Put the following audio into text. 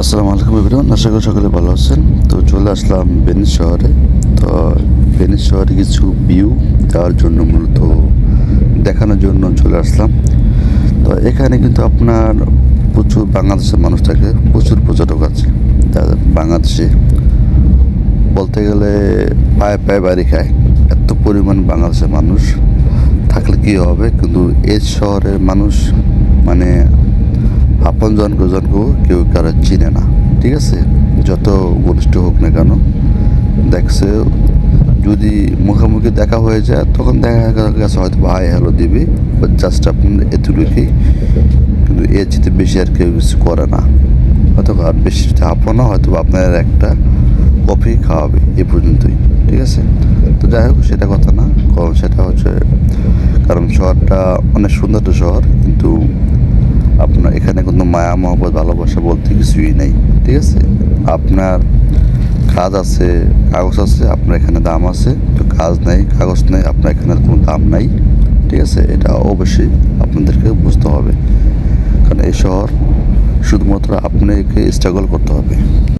আসসালামু আলাইকুম এভরিওয়ান আশা করি সকলে ভালো আছেন। তো চলে আসলাম বেনিস শহরে। তো বেনিস শহরে কিছু ভিউ দেওয়ার জন্য মূলত দেখানোর জন্য চলে আসলাম। তো এখানে কিন্তু আপনার প্রচুর বাংলাদেশের মানুষ থাকে, প্রচুর পর্যটক আছে। তাদের বাংলাদেশে বলতে গেলে পায়ে পায়ে বাড়ি খায়, এত পরিমাণ বাংলাদেশের মানুষ। থাকলে কী হবে? কিন্তু এই শহরের মানুষ মানে জনকে জনকে কেউ কারও চিনে না, ঠিক আছে? যত ঘনিষ্ঠ হোক না কেন, দেখছে, যদি মুখোমুখি দেখা হয়ে যায়, তখন দেখা গেছে হয়তো ভাই হ্যালো, দিবি? বা জাস্ট আপনার এতটুকুই, কিন্তু এর চেয়ে বেশি আর কেউ কিছু করে না। হয়তো আর বেশি আপন হয়তো বা আপনার একটা কফি খাওয়াবে, এ পর্যন্তই, ঠিক আছে? তো যাই হোক, সেটা কথা না, কারণ সেটা হচ্ছে, কারণ শহরটা অনেক সুন্দর শহর, কিন্তু মায়া, মহব্বত, ভালোবাসা বলতে কিছুই নেই, ঠিক আছে? আপনার কাজ আছে, কাগজ আছে, আপনার এখানে দাম আছে, তো কাজ নেই, কাগজ নেই, আপনার এখানে কোনো দাম নাই, ঠিক আছে? এটা অবশ্যই আপনাদেরকে বুঝতে হবে। কারণ এই শহর শুধুমাত্র আপনাকে স্ট্রাগল করতে হবে।